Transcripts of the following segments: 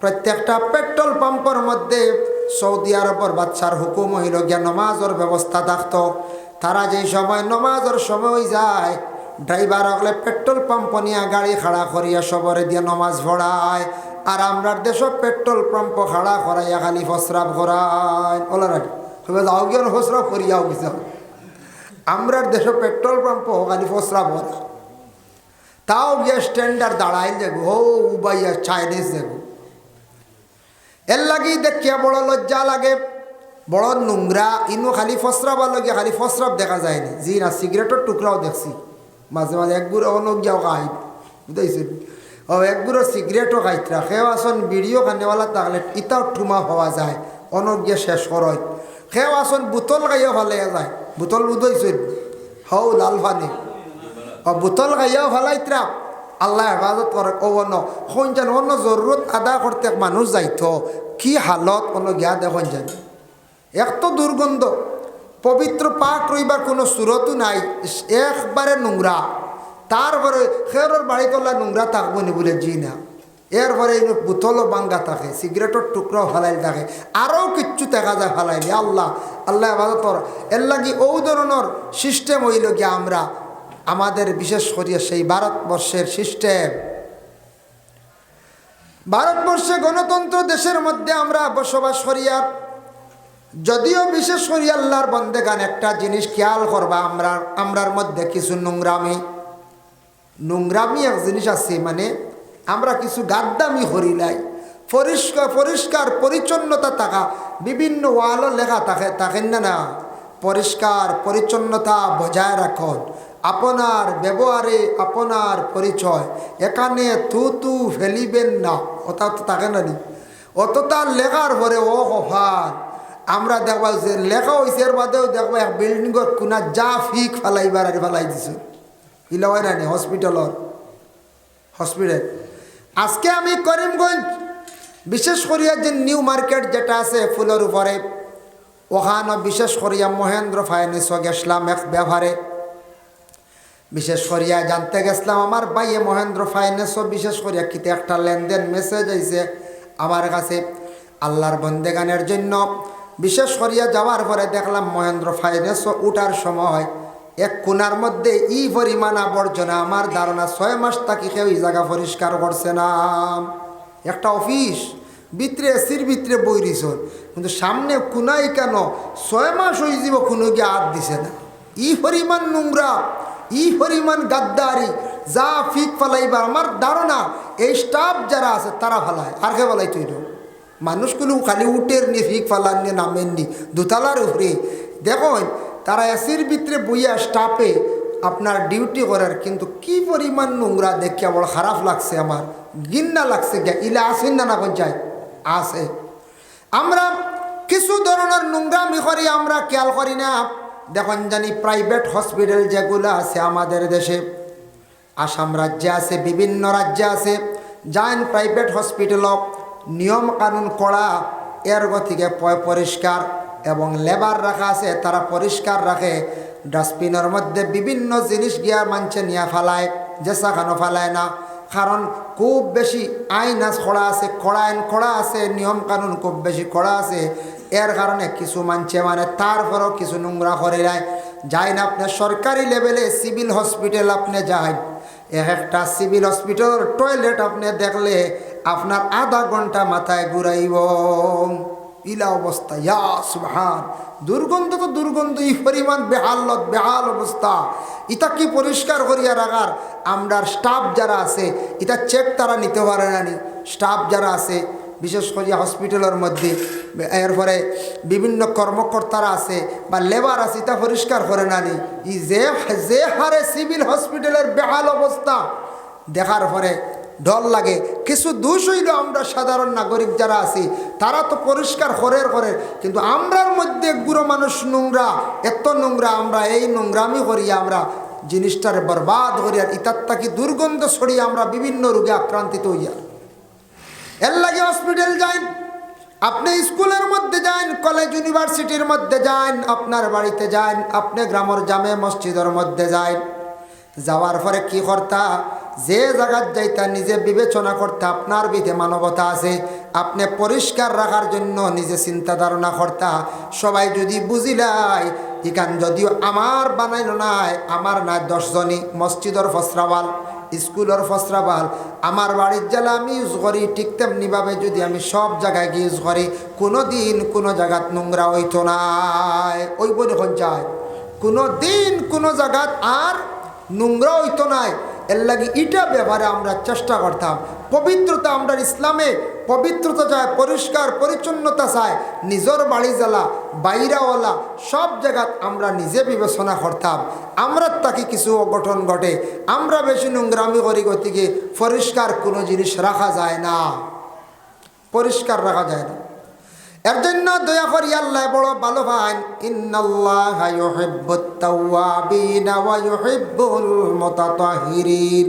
প্রত্যেকটা পেট্রোল পাম্পের মধ্যে সৌদি আরবের বাচ্চার হুকুম হইল গিয়া নমাজের ব্যবস্থা থাকতো। তারা যেই সময় নমাজের সময় যায়, ড্রাইভার হলে পেট্রোল পাম্প নিয়ে গাড়ি খাড়া করিয়া সবরে দিয়ে নমাজ ভরায় আর আমরার দেশ পেট্রোল পাম্প খাড়া করাইয়া খালি ফসরাব করায়। ওলার তবে যাও গিয়ে ফসরাব করিয়াও গেছে আমরার দেশ পেট্রোল পাম্প খালি ফসরাব করা। তাও গিয়ে স্ট্যান্ডার্ড দাঁড়াইল যাব ও উবাইয়া চাইনিজ যাব এর লাগি দেখিয়া বড় লজ্জা লাগে। বড় নোংরা, ইনো খালি ফসরাব লগে খালি ফসরাব দেখা যায়নি জি না সিগারেটের টুকরাও দেখছি। মাঝে মাঝে একগুলো অনক যাও খাই বুঝাইছে ও একগুলো সিগারেটও খাইতরা সেও আসন বিড়িও খানেওয়ালা তাহলে ইটাও ঠুমা হওয়া যায়। অনক শেষ করয় সেও আসন বোতল খাইও ভালে যায়। বোতল বুঝাইছে হও, লাল পানি ও বোতল খাইয়াও ভালাইতরা আল্লাহ হেফাজত করে অন্য। যেন অন্য জরুরত আদা করতে মানুষ যাইতো, কি হালত অন্য গিয়া দেখুন জানি এক তো দুর্গন্ধ। পবিত্র পাক রইবার কোনো সুরতও নাই একবারে নোংরা। তারপরে খেরোর বাড়ি তোলা নোংরা থাকব নি বলে জি না এরপরে বোতলও বাঙ্গা থাকে সিগারেটের টুকরাও ফালাইল থাকে। আরও কিচ্ছু দেখা যায় ফালাইলে, আল্লাহ আল্লাহ হেফাজতর এর লাগি ও ধরনের সিস্টেম হইল গিয়া আমরা। আমাদের বিশেষ করিয়া সেই ভারতবর্ষের সিস্টেম ভারতবর্ষে গণতন্ত্র দেশের মধ্যে আমরা বসবাস করিয়া যদিও বিশেষ করি আল্লাহর বন্দেগান একটা জিনিস খেয়াল করবা, আমরা, আমরার মধ্যে কিছু নোংরামি। নোংরামি এক জিনিস আছে মানে আমরা কিছু গাদ্দামি করিলাই পরিষ্কার পরিষ্কার, পরিচ্ছন্নতা থাকা, বিভিন্ন ওয়ালও লেখা থাকে, থাকেন না না? পরিষ্কার, পরিচ্ছন্নতা বজায় রাখুন। আপনার ব্যবহারে আপনার পরিচয়। এখানে তু তু ফেলিবেন না। ওটা তো থাকে না নি। অতটা লেখার পরে ও হফার আমরা দেখবা যে লেখা হয়েছে এর বাদেও দেখবা এক কোনা যা ফিক ফেলাইবার আর ফেলাই দিছে। হয় না হসপিটালর হসপিটাল। আজকে আমি করিমগঞ্জ, বিশেষ করিয়া যে নিউ মার্কেট যেটা আছে ফুলের উপরে, ওখানে বিশেষ করিয়া মহেন্দ্র ফাইন্যান্স গেছিলাম এক ব্যবহারে। বিশেষ করিয়া জানতে গেছিলাম, আমার বাইয়ে মহেন্দ্র ফাইন্যান্সও বিশেষ করিয়া কিতে একটা লেনদেন মেসেজ আইছে আমার কাছে আল্লাহর বন্দেগানের জন্য। বিশেষ করিয়া যাওয়ার পরে দেখলাম মহেন্দ্র ফাইন্যান্সও উঠার সময় এক কোনার মধ্যে ই পরিমাণ আবর্জনা আমার ধারণা ছয় মাস তাকে কেউ এই জায়গা পরিষ্কার করছে না। একটা অফিস ভিতরে এসির ভিতরে বই দিছ। কিন্তু সামনে কোনাই কেন ছয় মাস হয়ে যাব কোনো গিয়ে হাত দিছে না। ই পরিমাণ নোংরা। ই পরিমাণ গাদ্দারি, যা ফিক ফালাইবা আমার ধারণা। এই স্টাফ যারা আছে, তারা ফালায়। আর কে ফালাই তৈরি মানুষগুলো খালি উটের নিয়ে ফিক ফালান নামেননি দোতলার উপরে। দেখুন তারা এসির ভিতরে বইয়া স্টাফে আপনার ডিউটি করার, কিন্তু কি পরিমাণ নোংরা দেখিয়া বড় খারাপ লাগছে আমার। গিন্না লাগছে গিয়া, ইলা আসেন না না পঞ্চায়েত? আছে। আমরা কিছু ধরনের নোংরামি করি, আমরা খেয়াল করি না। দেখুন জানি প্রাইভেট হসপিটাল যেগুলো আছে আমাদের দেশে, আসাম রাজ্যে আছে, বিভিন্ন রাজ্যে আছে যান প্রাইভেট হসপিটাল নিয়ম কানুন করা এর গতিকে পরিষ্কার এবং লেবার রাখা আছে, তারা পরিষ্কার রাখে। ডাস্টবিনের মধ্যে বিভিন্ন জিনিস গিয়া মানছে নিয়ে ফেলায়, জেসা খানো ফেলায় না। কারণ খুব বেশি আইন আজ কড়া আছে, কড়া আইন কড়া আছে, নিয়ম কানুন খুব বেশি কড়া আছে। এর কারণে কিছু মানছে মানে তারপরেও কিছু নোংরা করে দেয় যাই না, আপনি সরকারি লেভেলে সিভিল হসপিটাল আপনি যাই এক একটা সিভিল হসপিটাল টয়লেট আপনি দেখলে আপনার আধা ঘণ্টা মাথায় ঘুরাইব। ইলা অবস্থা, ইয়া সুবহান। দুর্গন্ধ তো দুর্গন্ধ এই পরিমাণ বেহালত, বেহাল অবস্থা। ইটা কি পরিষ্কার করিয়া রাখার? আমরার স্টাফ যারা আছে এটা চেক তারা নিতে পারে না নি। স্টাফ যারা আছে বিশেষ করে হসপিটালের মধ্যে। এরপরে বিভিন্ন কর্মকর্তারা আছে বা লেবার আছে, এটা পরিষ্কার করে না নি। ই যে যে হারে সিভিল হসপিটালের বেহাল অবস্থা, দেখার পরে ডর লাগে। কিছু দোষ হইল আমরা সাধারণ নাগরিক যারা আছি, তারা তো পরিষ্কার করে করে। কিন্তু আমরার মধ্যে গুঁড়ো মানুষ নোংরা, এত নোংরা আমরা, এই নোংরামি করিয়া আমরা জিনিসটারে বরবাদ করিয়া ইতার তাকি দুর্গন্ধ ছড়িয়ে আমরা বিভিন্ন রোগে আক্রান্তিত হইয়া। এর লাগে হসপিটাল যান আপনি স্কুলের মধ্যে যান কলেজ ইউনিভার্সিটির মধ্যে যান আপনার বাড়িতে যান আপনি গ্রামের জামে মসজিদের মধ্যে যান যাওয়ার পরে কি করতা? যে জায়গার যাইতা, নিজে বিবেচনা করতে, আপনার বিধে মানবতা আছে। আপনি পরিষ্কার রাখার জন্য নিজে চিন্তা ধারণা করতা। সবাই যদি বুঝিলাই ইকান যদিও আমার বানাইল নাই, আমার নাই দশজনই মসজিদর ফসরাওয়াল। স্কুলের ফসরাবাল। আমার বাড়ির জেলা আমি ইউজ করি, ঠিক তেমনিভাবে যদি আমি সব জায়গায় গিয়ে ইউজ করি কোনো দিন কোনো জায়গাত নোংরা হইতো নাই ওই বলে যায় কোনো দিন কোনো জায়গাত আর নোংরা হইতো নাই। এর লাগে ইটা ব্যাপারে আমরা চেষ্টা করতাম। পবিত্রতা আমরা ইসলামে, পবিত্রতা চায় পরিষ্কার, পরিচ্ছন্নতা চায় নিজের বাড়ি জ্বালা বাইরাওয়ালা সব জায়গাত আমরা নিজে বিবেচনা করতাম। আমরা তাকে কিছু অঘটন ঘটে, আমরা বেশি নোংরামি করি গতিকে পরিষ্কার কোনো জিনিস রাখা যায় না। পরিষ্কার রাখা যায় না। এর জন্য দয়া করি আল্লাহ বড় ভালো ইন্নাল্লাহ ইউহিব্বুত ওয়া ইউহিব্বুল মুতাতাহিরিন।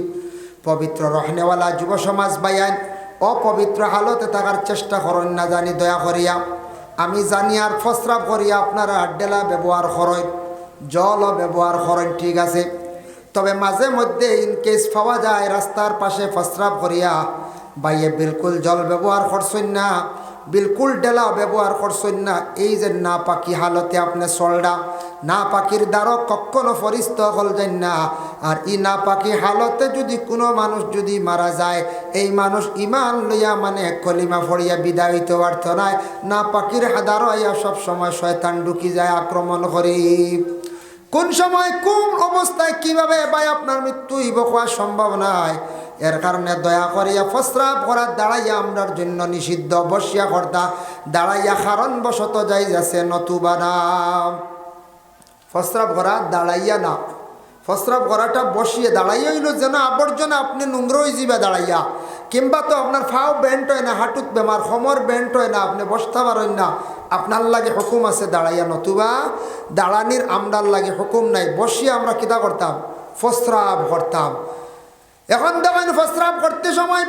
পবিত্র রহনেওয়ালা যুব সমাজ বাইয়ান অপবিত্র হালতে থাকার চেষ্টা করেন না জানি দয়া করিয়া। আমি জানি আর ফসরাপ করিয়া আপনারা ডেলা ব্যবহার করেন, জলও ব্যবহার করেন, ঠিক আছে। তবে মাঝে মধ্যে ইনকেস পাওয়া যায়, রাস্তার পাশে ফসরাপ করিয়া বাইয়ে বিলকুল জল ব্যবহার করছেন না। বিলকুল ডেলা ব্যবহার করছেন না। এই যে না পাখি হালতে আপনি চলডা না পাখির দ্বারা কখনো ফরিস্ত হল যান না। আর ই না পাখি হালতে যদি কোনো মানুষ যদি মারা যায়, এই মানুষ ইমান লইয়া মানে কলিমা ফড়িয়া বিদায় হইতে পারত নাই না। পাখির হাদার হইয়া সব সময় শয়তান ঢুকি যায় আক্রমণ করি। কোন সময় কোন অবস্থায় কীভাবে ভাই আপনার মৃত্যু হইব হওয়া সম্ভব নাই। এর কারণে দয়া করিয়া ফসরাপ করার দাঁড়াইয়া আমরার জন্য নিষিদ্ধ, বসিয়া কর্তা, দাঁড়াইয়া কারণ বশত যাই যাচ্ছে নতুবা না। ফসরাপ করা দাঁড়াইয়া না। ফসরাপ করাটা বসিয়ে দাঁড়াইয়া হইল যেন আবর্জনা আপনি নোংর হয়ে যাবে দাঁড়াইয়া। কিংবা তো আপনার ফাও বেন্ট হয় না, হাঁটুত বেমার সমর বেন্ট হয় না, আপনি বসতে পারেন না। আপনার লাগে হুকুম আছে, দাঁড়াইয়া নতুবা। দাঁড়ানির আমরার লাগে হুকুম নাই, বসিয়ে আমরা কিতা করতাম? ফসরাপ করতাম। এখন দেখেন প্রস্রাব করতে সময়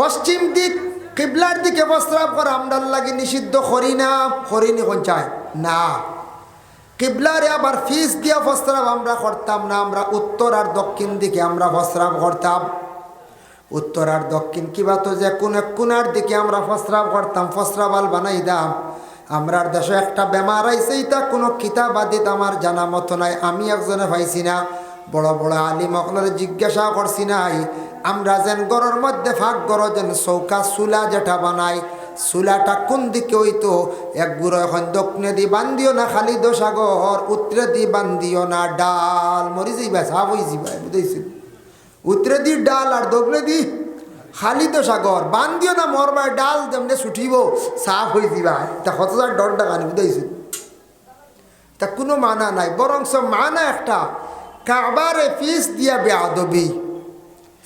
পশ্চিম দিক, কিবলার দিকে প্রস্রাব করা, আমরার লাগে নিষিদ্ধ করি না করিনি কোন চায়? না। কিবলারে আবার ফিস দিয়া প্রস্রাব আমরা করতাম না, আমরা উত্তর আর দক্ষিণ দিকে আমরা প্রস্রাব করতাম। উত্তর আর দক্ষিণ কিবা তো যে কোন কোনার দিকে আমরা প্রস্রাব করতাম, প্রস্রাবাল বানাই দাম আমরার দেশে একটা বেমার আইছে এটা কোনো কিতাব আদিত আমার জানা মতো নাই, আমি একজনে পাইছি না। বড় বড় আলিম অকলের জিজ্ঞাসা করছি নাই। আমরা যেন গরর মধ্যে ফাঁক গর যেন চৌকা চুলা যেটা বানাই, চুলাটা কোন দিকে হইতো? এক গুঁড়ো এখন দক্ষিণে দি বান্ধিও না, খালি দোসাগর, উত্তরে দি বান্ধিও না, ডাল মরি যাইবা, সাপ হয়ে যাইবা বুঝেছি উত্তরে দি ডাল আর দক্ষিণে দি খালি দোসাগর, বান্ধিও না মরবা ডাল তেমনি ছুটিব সাফ হয়ে যাবা তা কত ডর ডাকানি বুঝেছি তা কোনো মানা নাই বরংস মানা একটা। কাবারে ফিস দিয়া বেআবি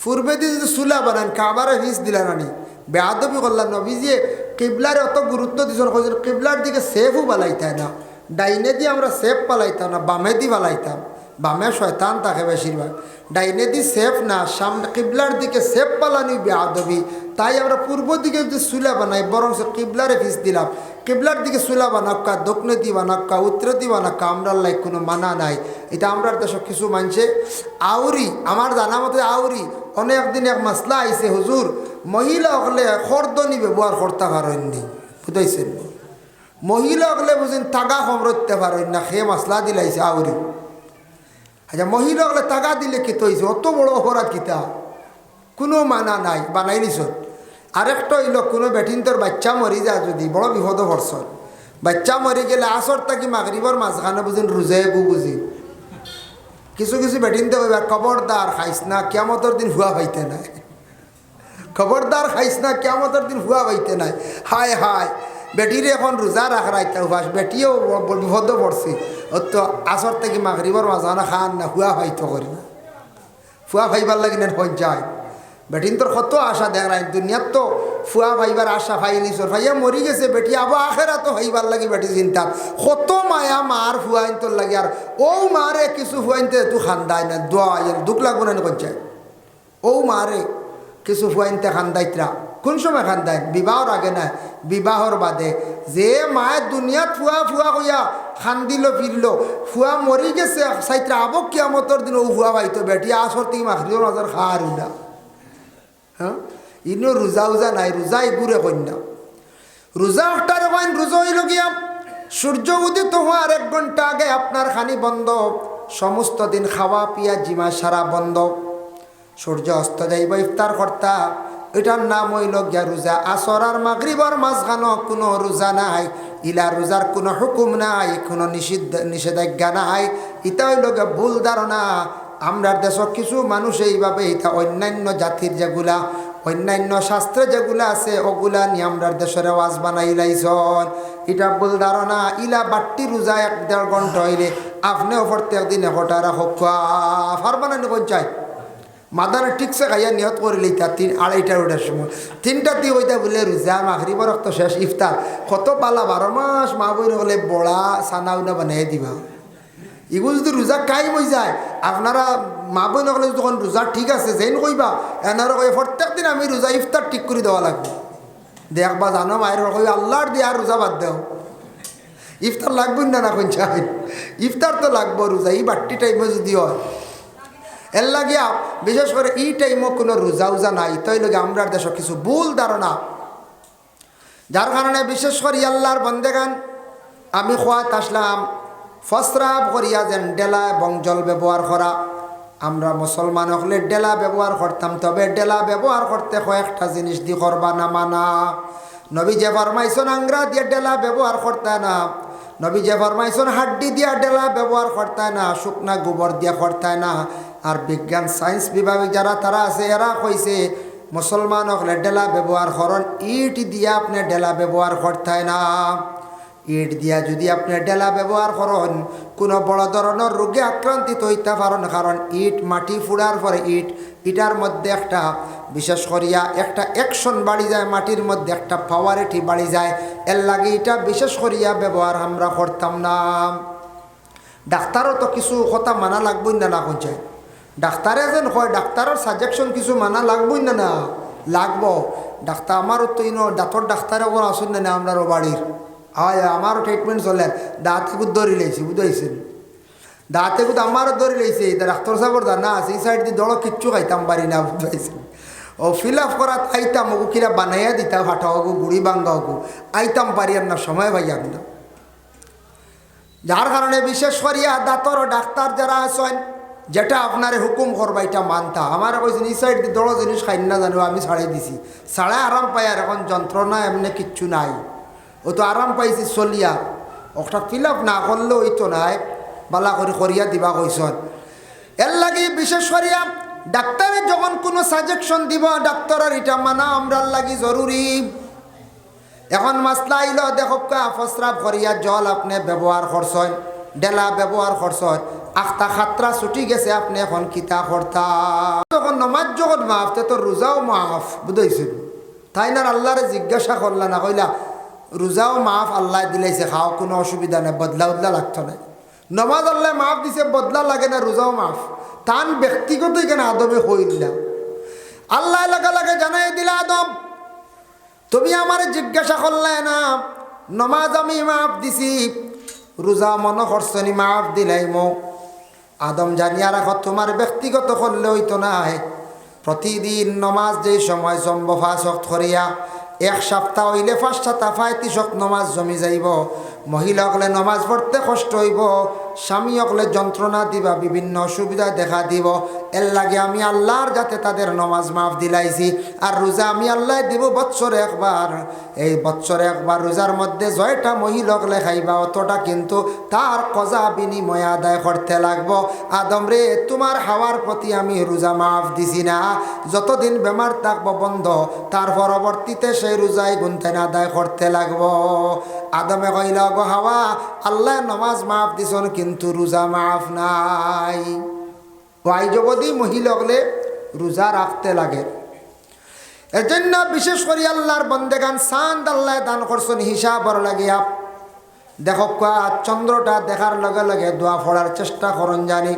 পূর্বে দিয়ে যদি চুলা বানান, কাবারে ফিস দিলা নানি বেআবি করলাম নবী যে কিবলারে অত গুরুত্ব দিয়েছেন কইছেন কিবলার দিকে সেফও বালাইতাম না। ডাইনে দিয়ে আমরা সেফ পালাইতাম না, বামে দিয়ে বালাইতাম। বামে শয়তান থাকে বেশিরভাগ। ডাইনে দি সেফ না, সামনে কিবলার দিকে সেফ পালানি বেআবি তাই আমরা পূর্ব দিকে যদি চুলা বানাই বরং কিবলারে ফিস দিলাম। কিবলার দিকে চুলা বানাক্কা দক্ষিণে দি বানাক্কা উত্তরে দি বানাক্কা আমরার লাই কোনো মানা নাই। এটা আমরার দেশ কিছু মানছে। আউরি, আমার জানা মতে আউরি, অনেক দিন এক মাসলা আইছে, হুজুর, মহিলা হলে খর্দনি ব্যবহার করতে পারেননি বুঝাইছেন? মহিলা হলে বুঝেন, তাগা কম রইতে পারেন না সে মাসলা দিলাইছে আউরি। আচ্ছা মহিলা হলে তাগা দিলে কি তৈছে? অত বড় অপরাধ কিতা? কোনো মানা নাই বানাই নিছন আরেকটা হইল, কোনো বেঠিন তোর বাচ্চা মরি যা যদি, বড় বিপদ ভরসন বাচ্চা মরি গেলে আসর তাকি মাগরিবর মাঝখানে বুঝিন রুজে গু বুঝি কিছু কিছু বেঠিনতে কইবা খবরদার খাইস না কেমতর দিন হুয়া পাইতে নাই। খবরদার খাইস না কেমতর দিন হুয়া পাইতে নাই। হায় হায় বেটিরে এখন রোজা রাখ রাইতা উপাস বেটিও বিপদ পড়ছে তো আসর থেকে মাগরিবর মাঝখানে খান না হুয়া পাইতে করি না। ফুয়া ভাইবার লাগি নেন পঞ্চায়েত বেটিন তোর কত আশা দেখ রাই দুনিয়ার তো ফুয়া ভাইবার আশা ভাইনি সর ভাইয়া মরি গেছে, বেটি আবার আখেরা তো হইবার লাগি বেটি চিন্তা। কত মায়া মার ফুয়াইন তোর লাগে আর ও মারে কিছু ফুয়াইনতে তু খান্দাই না দোয়া দুঃখ লাগবো না পঞ্চায়েত ও মারে কিছু ফুয়াইনতে খান্দাইতরা কোন সময় খান্দায় বিবাহর আগে না বিবাহর বাদে যে মায়ের দুনিয়াত ফুয়া ফুয়া কইয়া খান্দিল ফিরল ফুয়া মরি গেছে সাইত্রা আবক কিয়ামতর দিন ও ফুয়া পাইতো বেটি আসর থেকে মাখরিও নজর খাওয়ার উডা হ্যাঁ ইনো রোজা উজা নাই রোজা ইগুরে কন্যা রোজা আটটার কইন রোজা হইল গিয়া সূর্য উদিত হওয়ার এক ঘণ্টা আগে আপনার খানি বন্ধ। সমস্ত দিন খাওয়া পিয়া, জিমা সারা বন্ধ। সূর্য অস্ত যাইব ইফতার কর্তা। এটার নাম হইল গিয়া রোজা। আসর আর মাগরিবর মাঝখানো কোনো রোজা নাই। ইলা রোজার কোনো হুকুম নাই, কোনো নিষিদ্ধ, নিষেধাজ্ঞা নাই। ইটা হইল গিয়া ভুল ধারণা। আমরার দেশত কিছু মানুষ এইভাবে ইটা অন্যান্য জাতির যেগুলা, অন্যান্য শাস্ত্রে যেগুলা আছে, ওগুলা নিয়ে আমরার দেশের ওয়াজ বানাই লাইছন। এটা ভুল ধারণা। ইলা বাট্টি রোজা এক দেড় ঘণ্টা হইলে আপনিও প্রত্যেক দিন এশোটা রাখক ফারবানা নিকন চাই মাদারে ঠিকছে খাইয়া নিয়ত করে লইতা তিন আড়াইটা ওটার সময়। তিনটা দিয়ে ওইটা বলে রোজা মাখরিব রক্ত শেষ ইফতার কত পালা? বারো মাস মা বই হলে বড়া সানা উনা বানাই দিবা। এগুলো যদি রোজা কাই হয়ে যায়, আপনারা মা বই নকলে যখন রোজা ঠিক আছে, যেন কইবা এনারা কই প্রত্যেক দিন আমি রোজা ইফতার ঠিক করে দেওয়া লাগবে। দেখবা জানো মায়ের কই আল্লাহর দিয়ে আর রোজা বাদ দেও। ইফতার লাগবে না না কোন চাই ইফতার তো লাগবো রোজা এই বাট্টি টাইমে যদি হয়। এর লাগিয়া, বিশেষ করে এই টাইমও কোনো রোজা উজা নাই। তাই লগে আমরা দেশ কিছু ভুল ধারণা। যার কারণে বিশেষ করে আল্লাহর বন্দেগান, আমি খোয়াত আসলাম, ফসরাব করিয়া যেন ডেলা এবং জল ব্যবহার করা। আমরা মুসলমান হলে ডেলা ব্যবহার করতাম, তবে ডেলা ব্যবহার করতে কয়েকটা জিনিস দি করবা না মানা। নবী যে ফরমাইছন আংরা দিয়ে ডেলা ব্যবহার করতে না। নবী যে ফরমাইছন হাড্ডি দিয়া ডেলা ব্যবহার করতে না। শুকনা গোবর দিয়া করতে না। আর বিজ্ঞান সায়েন্স বিভাগে যারা, তারা আছে, এরা কইছে মুসলমান হলে ডেলা ব্যবহার করেন, ইট দিয়া আপনি ডেলা ব্যবহার করতে না। ইট দিয়া যদি আপনি ডেলা ব্যবহার করেন, কোনো বড় ধরনের রোগে আক্রান্তিত হইতে পারেন, কারণ ইট মাটি ফুড়ার পরে ইট ইটার মধ্যে একটা, বিশেষ করিয়া একটা অ্যাকশন বাড়ি যায়, মাটির মধ্যে একটা পাওয়ারিটি বাড়ি যায়। এর লাগে এটা বিশেষ করিয়া ব্যবহার আমরা করতাম না। ডাক্তারও তো কিছু কথা মানা লাগবই না না কোন ডাক্তারে যেন হয় ডাক্তারের সাজেকশন কিছু মানা লাগবই না না? লাগব। ডাক্তার আমারও তো ইনো দাঁতর ডাক্তারে ওরা আসুন না আমরারও বাড়ির হয় আমারও ট্রিটমেন্ট চলে। দাঁতে কুদ ধরি লাইছি বুঝাইছেন দাঁতে কুদ আমারও ধরি লাইছে ডাক্তার সাহেবর দা না সেই সাইড দিয়ে দড় কিচ্ছু খাইতাম পারি না বুঝাইছেন ও ফিল আপ করা আইতাম ওগু কিরা বানাইয়া দিতাম হাঁটা হোক গুড়ি বাঙ্গা হোক আইতাম পারি আর না, সময় ভাইয়াম না। যার কারণে বিশেষ করিয়া দাঁতর ডাক্তার যারা আছেন যেটা আপনার হুকুম করবা, এটা মানতা। আমার কইছেন এই সাইড দড় জিনিস খাই না জানো, আমি ছাড়াই দিছি। ছাড়াই আরাম পাই আর এখন যন্ত্রণা এমনি কিচ্ছু নাই। ও তো আরাম পাইছি চলিয়া ওটা ফিল আপ না করলেও ওই তো নাই। বালা করে করিয়া দিবা কইসন এর লাগে বিশেষ করিয়া, ডাক্তারে যখন কোনো সাজেকশন দিব ডাক্তারের এটা মানা আমরার লাগি জরুরি। এখন মাসলা আইল, দেখো ফসরাব করিয়া জল আপনি ব্যবহার করছেন ডেলা ব্যবহার করছেন আখতা খাতরা ছুটি গেছে, আপনি এখন কিতা করতা তখন নমাজ যখন মাফ, তে তো রোজাও মাফ বুঝাইছেন তাই না আল্লাহরে জিজ্ঞাসা করলা না, কইলা রোজাও মাফ আল্লাহ দিলাইছে, খাও, কোনো অসুবিধা নেই, বদলা উদলা লাগতো না নমাজ আল্লাহ মাফ দিছে, বদলা লাগে না রোজাও মাফ। তান ব্যক্তিগত এখানে আদমে হইল আল্লাহ লাগা লাগে জানাই দিলা, আদম, তুমি আমার জিজ্ঞাসা করলে না, নমাজ আমি মাফ দিছি রোজা মনে করছনি মাফ দিলাই মো। আদম জানিয়া রাখো তোমার ব্যক্তিগত করলে হইতো না প্রতিদিন নমাজ যেই সময় জম্বফা শক্ত করিয়া, এক সপ্তাহ হইলে পাঁচ সাতা ফাইতিশক নমাজ জমি যাইব। মহিলা হলে নমাজ পড়তে কষ্ট হইব স্বামী হলে যন্ত্রণা দিবা, বিভিন্ন অসুবিধা দেখা দিব। এর লাগে আমি আল্লাহর যাতে তাদের নমাজ মাফ দিলাইছি, আর রোজা আমি আল্লাহ দিব বৎসরে একবার। এই বৎসরে একবার রোজার মধ্যে জয়টা মহিলা হলে খাইবা, অতটা কিন্তু তার কজা বিনিময় আদায় করতে লাগবো। আদম রে, তোমার হাওয়ার প্রতি আমি রোজা মাফ দিছি না। যতদিন বেমার থাকব বন্ধ, তার পরবর্তীতে সেই রোজাই গুনতেন আদায় করতে লাগবো। আদমে কইল গো হাওয়া, আল্লাহ নমাজ মাফ দিছন, কিন্তু রোজা মাফ নাই। ওয়াই যদি মহিলা হলে রোজা রাখতে লাগে। এজন্য বিশেষ করে আল্লাহর বন্দেগান সান্দ আল্লাহ দান করছেন, হিসাবর লাগিয়া। দেখক চন্দ্রটা দেখার লগে লগে দোয়া ফোড়ার চেষ্টা করন জানি।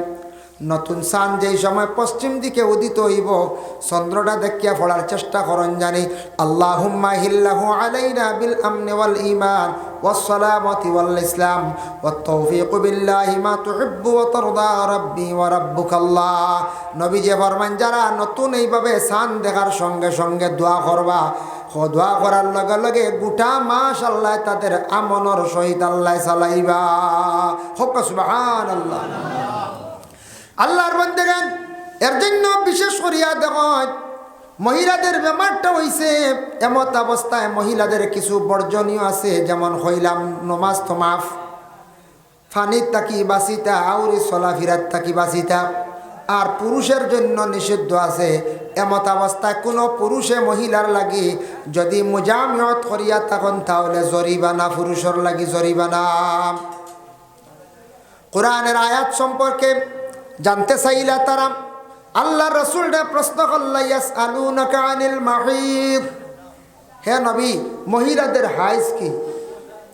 নতুন সান যেই সময় পশ্চিম দিকে উদিত হইব চন্দ্রটা দেখিয়া পড়ার চেষ্টা করন জানি আল্লাহ হিল্লাহু আলাইনা বিল আমনি ওয়াল ইমান والسلامة والإسلام والتوفيق بالله ما تحب وترضى ربي وربك الله নবী যে ফরমান যারা নতুন এইভাবে সান দেখার সঙ্গে সঙ্গে দোয়া করবা ও দোয়া করার লগে লগে গোটা মাস আল্লাহ তাদের আমনর সহিত আল্লাহ চালাইবা হোক সুবহান আল্লাহ আল্লাহর বন্দেগান এর জন্য বিশেষ করিয়া দেখত মহিলাদের বেমারটা হইছে। এমত অবস্থায় মহিলাদের কিছু বর্জনীয় আছে, যেমন হইলাম নমাজ থমাফ ফানির তাকি বাসিতা, আউরি চলাফিরাত তাকি বাসিতা। আর পুরুষের জন্য নিষিদ্ধ আছে। এমত অবস্থায় কোনো পুরুষে মহিলার লাগি যদি মুজামিয়ত করিয়া তখন তাহলে জরিবানা পুরুষের লাগি জরিবানা কোরআনের আয়াত সম্পর্কে জানতে চাইলা তারা আল্লাহ রসুলটা প্রশ্ন করলাইয়াস আলু নাকানিল হে নবী, মহিলাদের হাইস কি?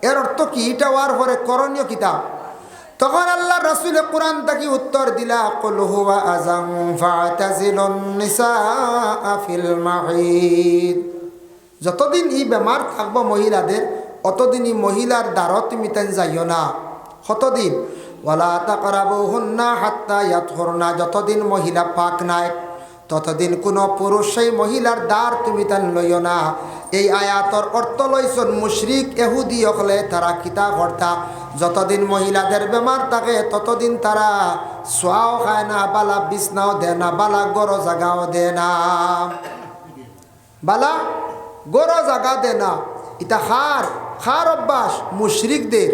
এর অর্থ কি? এটা হওয়ার পরে করণীয় কিতাব তখন আল্লাহ রসুল কোরআন তাকে উত্তর দিলা যতদিন ই বেমার থাকব মহিলাদের, অতদিন ই মহিলার দ্বারত তুমি তেন যাইও না। কতদিন? ওয়ালা তাকরাবু হুন্না হাত্তা ইয়াতহুরনা যতদিন মহিলা পাক নাই, ততদিন কোনো পুরুষ সেই মহিলার দ্বার তুমি তেন লইও না। এই আয়াতর অর্থ লইছন মুশরিক এহুদি হলে তারা কিতা কর্তা যতদিন মহিলাদের বেমার থাকে ততদিন তারা সোয়াও খায় না, বালা বিছনাও দেয় না, বালা গরো জাগাও দেয় না। বালা গরো জাগা দে না। ইটা খার খার অভ্যাস মুশরিকদের।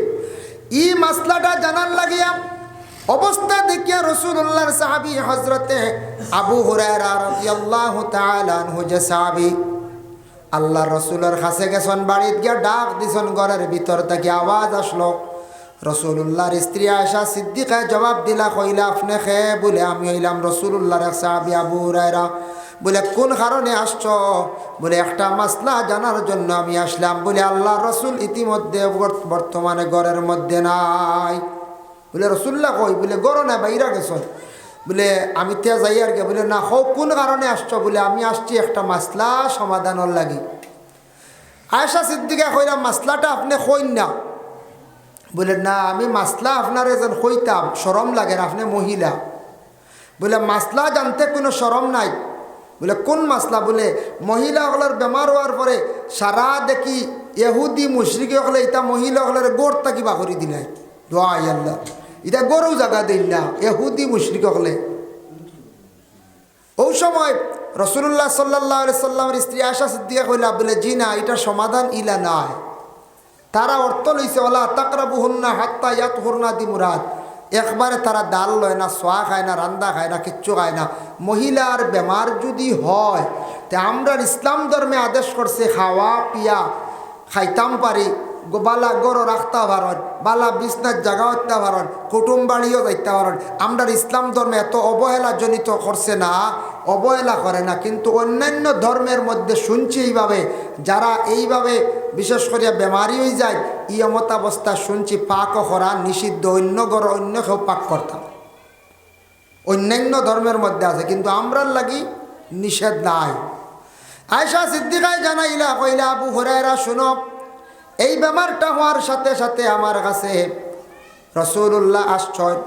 ই মাসলাটা জানার লাগিয়া অবস্থা দেখিয়া রসুল্লাহর সাহাবি হজরতে আবু সাহাবি, আল্লাহ রসুলের কাছে গেছন, বাড়িত গিয়া ডাক দিছন, ঘরের ভিতর থেকে আওয়াজ আসলো। রসুল্লাহর স্ত্রী আয়সা সিদ্দিকায় জবাব দিলা, কইলা, আপনি খে বলে, আমি হইলাম রসুল্লাহর এক সাহাবি আবু হুরায়রা। বলে কোন কারণে আসছ? বলে একটা মাসলা জানার জন্য আমি আসলাম। বলে আল্লাহ রসুল ইতিমধ্যে বর্তমানে ঘরের মধ্যে নাই। বলে রসুল্লাহ কই? বলে গরো না বাইরা গেছ। বলে আমি তে যাই আর গে বলে না হো কোন কারণে আসছ? বলে আমি আসছি একটা মাসলা সমাধানের লাগি। আয়সা সিদ্দিকা কইলাম মাসলাটা আপনি কইন না। বলে না আমি মাসলা আপনার এজন কইতাম সরম লাগে না, আপনি মহিলা। বলে মাসলা জানতে কোনো সরম নাই। বলে, কোন মাসলা? বলে, মহিলাগুলোর বেমার হওয়ার পরে সারা দেখি এহুদি মুশরিক হলে এটা মহিলাগুলোর গোড় তাকি বাকরি দিলাই দোয়া আল্লাহ। এটা গরু জায়গা দিন না এহুদি মুশরিক হলে। ওই সময় রসুল্লাহ সাল্লাহ সাল্লামের স্ত্রী আশা সিদ্দিকা কইলা, বলে, জি না, এটা সমাধান ইলা নাই। তারা অর্থ লইছে ওলা তাকরাবু হুন্না হাত্তা ইয়াত হুরনা দি মুরাদ একবারে তারা ডাল লয় না, সোয়া খায় না, রান্দা খায় না, কিচ্ছু খায় না। মহিলার বেমার যদি হয়, তে আমরা ইসলাম ধর্মে আদেশ করছে, খাওয়া, পিয়া, খাইতাম পারি। বালা গরো রাখতে পারন বালা বিছনার জাগা হতে পারন কুটুম বাড়িও যাইতে পারন আমরা ইসলাম ধর্মে এত অবহেলা জনিত করছে না, অবহেলা করে না, কিন্তু অন্যান্য ধর্মের মধ্যে শুনছি এইভাবে, যারা এইভাবে বিশেষ করিয়া বেমারি হয়ে যায় ই অবস্থা শুনছি পাক করা নিষিদ্ধ, অন্য গর অন্য কেউ পাক করতাম অন্যান্য ধর্মের মধ্যে আছে, কিন্তু আমরার লাগি নিষেধ নাই। আয়সা সিদ্দিকায় জানাইলা, কইলা, আবু হরাইরা শুনো এই বেমারটা হওয়ার সাথে সাথে আমার কাছে রসুল্লাহ আশ্চর্য।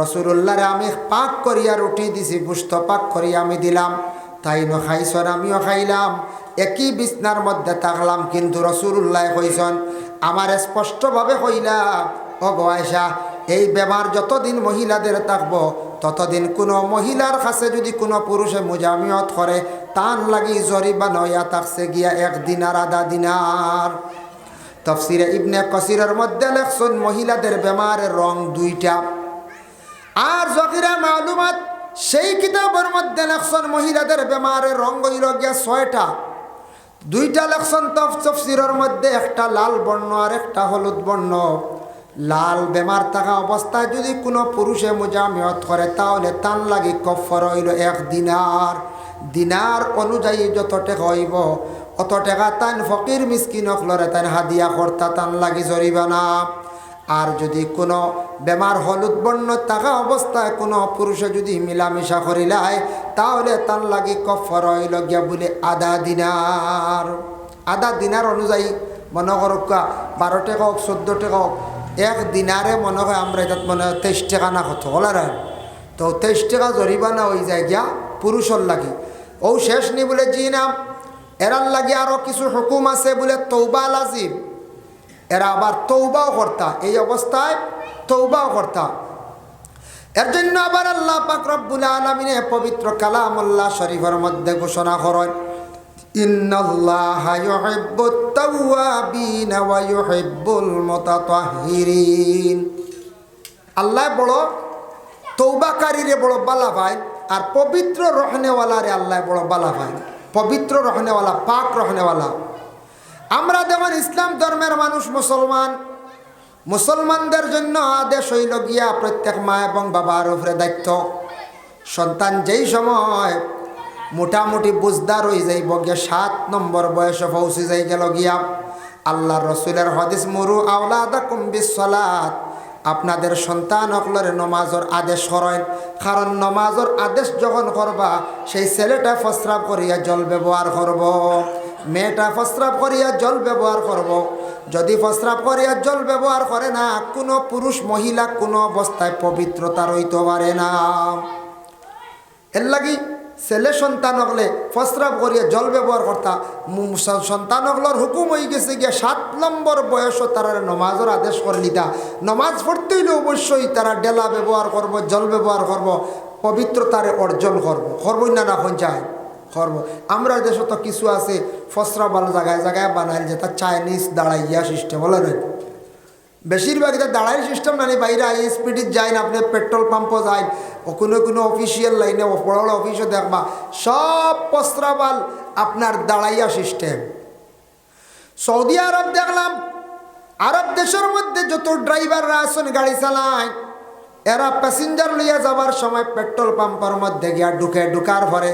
রসুল্লাহরে আমি পাক করিয়া রুটি দিছি গুস্ত পাক করিয়া আমি দিলাম। তাই ন খাইছন, আমিও খাইলাম। একই বিছনার মধ্যে থাকলাম, কিন্তু রসুল্লাহ কইছন, আমার স্পষ্টভাবে কইলাম ও গয়সা এই বেমার যতদিন মহিলাদের থাকব, ততদিন কোনো মহিলার কাছে যদি কোনো পুরুষে মুজামিয়ত করে তান লাগি জরিবা নয়া থাকছে গিয়া এক দিনার আধা দিনার তফসিরে ইবনে কসিরের মধ্যে লেখছেন, মহিলাদের বেমারের রং দুইটা। আর জকিরা মালুমাত সেই কিতাবের মধ্যে লেখছেন, মহিলাদের বেমারের রং হইল গিয়া ছয়টা। দুইটা লেখছেন তফ, তফসিরের মধ্যে, একটা লাল বর্ণ আর একটা হলুদ বর্ণ। লাল বেমার থাকা অবস্থায় যদি কোনো পুরুষে মুজামিয়ত করে, তাহলে তান লাগি কফর হইল এক দিনার। দিনার অনুযায়ী যত টাকা হইব অত টাকা তান ফকির মিসকিন লরে তান হাদিয়া কর্তা তান লাগি জরিবানা আর যদি কোনো বেমার হলুদ বর্ণ থাকা অবস্থায় কোনো পুরুষে যদি মিলামিশা করিলায় তাহলে তার লাগি কফর হইল গিয়া বলে আধা দিনার। আধা দিনার অনুযায়ী মনে করকা বারো টাকা হোক চোদ্দ টাকা হোক এক দিনারে মনে হয় আমরা এটাত মনে হয় তেইশ টাকা না কত হলার তো তেইশ টাকা জরিমানা হয়ে যায় গিয়া পুরুষর লাগি। ও শেষ নি বলে জি নাম এরার লাগে আরও কিছু হুকুম আছে বলে তৌবা লাজিম। এরা আবার তৌবাও কর্তা। এই অবস্থায় তৌবাও কর্তা। এর জন্য আবার আল্লাহ পাক রব্বুল আলমিনে পবিত্র কালামুল্লাহ শরীফের মধ্যে ঘোষণা করেন আল্লাহ বড় তৌবাকারীরে বড় বালা ভাই আর পবিত্র রহনেওয়ালারে আল্লাহ বড় বালা ভাই পবিত্র রহনেওয়ালা, পাক রহনেওয়ালা। আমরা যেমন ইসলাম ধর্মের মানুষ, মুসলমান, মুসলমানদের জন্য আদেশ হইল গিয়া প্রত্যেক মা এবং বাবার উপরে দায়িত্ব। সন্তান যেই সময় মোটামুটি বুঝদার হয়ে যাইব, গিয়া সাত নম্বর বয়সে পৌঁছে যাই গেল গিয়া আল্লাহ রসুলের হদিস, মুরু আওলাদা কুম্বিস সলাত। আপনাদের সন্তান অকলরে নমাজর আদেশ করেন কারণ নমাজর আদেশ যখন করবা, সেই ছেলেটা প্রস্রাব করিয়া জল ব্যবহার করব। মেয়েটা প্রস্রাব করিয়া জল ব্যবহার করব। যদি প্রস্রাব করিয়া জল ব্যবহার করে না, কোনো পুরুষ, মহিলা কোনো অবস্থায় পবিত্রতা রইতে পারে না এর লাগি ছেলে সন্তান হকলে প্রস্রাব করিয়া জল ব্যবহার করতা সন্তান হকলর হুকুম হয়ে গেছে গিয়া সাত নম্বর বয়সও তারা নমাজের আদেশ করে নিতা। নমাজ পড়তে হইলে অবশ্যই তারা ডেলা ব্যবহার করব, জল ব্যবহার করব, পবিত্রতারে অর্জন করব। করবই না না পঞ্চায়েত? করব। আমরা দেশে তো কিছু আছে ফসরা ভালো জায়গায় জায়গায় বানাইল যে তার চাইনিজ দাঁড়াইয়া সিস্টেম বলে না। বেশিরভাগ এটা দাঁড়াই সিস্টেম না বাইরে আই স্পিডিত যায় না আপনি পেট্রোল পাম্পও ও কোনো কোনো অফিসিয়াল লাইনে বড় বড় অফিসে দেখবা, সব পস্ত্রাবাল আপনার দাঁড়াইয়া সিস্টেম সৌদি আরব দেখলাম, আরব দেশের মধ্যে যত ড্রাইভাররা আসেন গাড়ি চালায়, এরা প্যাসেঞ্জার লইয়া যাবার সময় পেট্রোল পাম্পের মধ্যে গিয়া ঢুকে, ঢুকার পরে